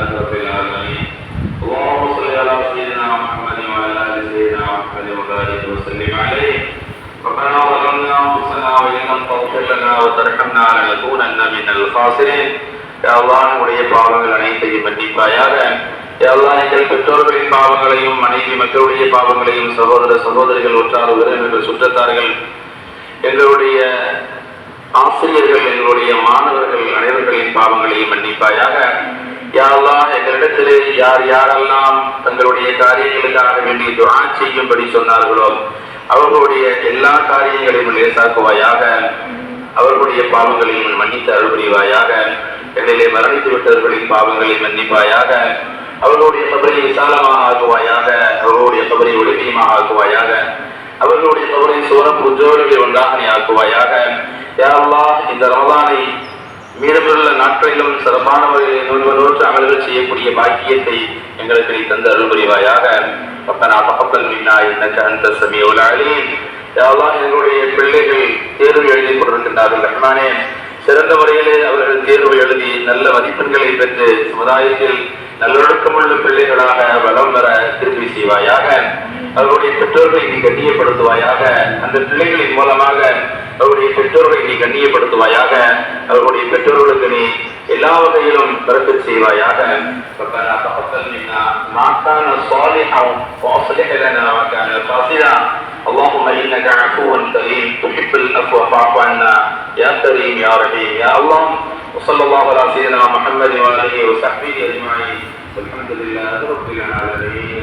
لله رب العالمين اللهم صل على سيدنا محمد وعلى ال سيدنا محمد وبارك وسلم عليه ربنا ظلمنا انفسنا وان لم تغفر لنا وترحمنا لنكونن من الخاسرين يا الله உடைய பாவங்கள் அனைத்தையும் மன்னிப்பாயாக யா அல்லாஹ் எங்கள் பெற்றோர்களின் பாவங்களையும் மனைவி மக்களுடைய பாவங்களையும் சகோதர சகோதரிகள் உற்றார் உறவினர்கள் சுற்றத்தார்கள் எங்களுடைய ஆசிரியர்கள் எங்களுடைய மாணவர்கள் அனைவர்களின் பாவங்களையும் மன்னிப்பாயாக யாரெல்லாம் எங்களிடத்திலே யார் யாரெல்லாம் தங்களுடைய காரியங்களுக்காக வேண்டி துரா செய்யும்படி சொன்னார்களோ அவர்களுடைய எல்லா காரியங்களையும் லேசாக்குவாயாக. அவர்களுடைய பாவங்களையும் மன்னித்து அருள் புரிவாயாக எங்களிலே மரணித்து விட்டவர்களின் பாவங்களை மன்னிப்பாயாக. அவர்களுடைய கபரை விசாலமாக ஆக்குவாயாக. அவர்களுடைய கபரை ஒளிமையமாக ஆக்குவாயாக. அவர்களுடைய கபரை சோரம் உஜோடுகள் ஒன்றாக நீ ஆக்குவாயாக யாரெல்லாம் இந்த ரமதானை மீதமுள்ள நாட்களிலும் சிறப்பான முறையில் நூறு நூற்று அமல்கள் செய்யக்கூடிய பாக்கியத்தை எங்களுக்கு நீ தந்து அருள் புரிவாயாக ரப்பனா தகப்பல் மின்னா இன்னக எங்களுடைய பிள்ளைகள் தேர்வு எழுதி கொண்டிருக்கின்றார்கள். ரஹ்மானே சிறந்த முறையிலே அவர்கள் தேர்வு எழுதி நல்ல மதிப்பெண்களை பெற்று சமுதாயத்தில் நல்லொழுக்கமுள்ள பிள்ளைகளாக வளம் வர திருப்பி செய்வாயாக. பெற்றோர்களை நீ கண்ணியப்படுத்துவாயாக அந்த பிள்ளைகளின் மூலமாக அவருடைய பெற்றோர்களை நீ கண்ணியப்படுத்துவாயாக அவர்களுடைய பெற்றோர்களுக்கு நீ எல்லா வகையிலும் கருத்து செய்வாயாக ربنا تقبل منا ما كان صالحا واصلح لنا ما كان فاسدا اللهم انك عفو كريم تحب العفو فاعف عنا يا كريم يا رحيم يا الله وصلى الله على سيدنا محمد واله وصحبه اجمعين والحمد لله رب العالمين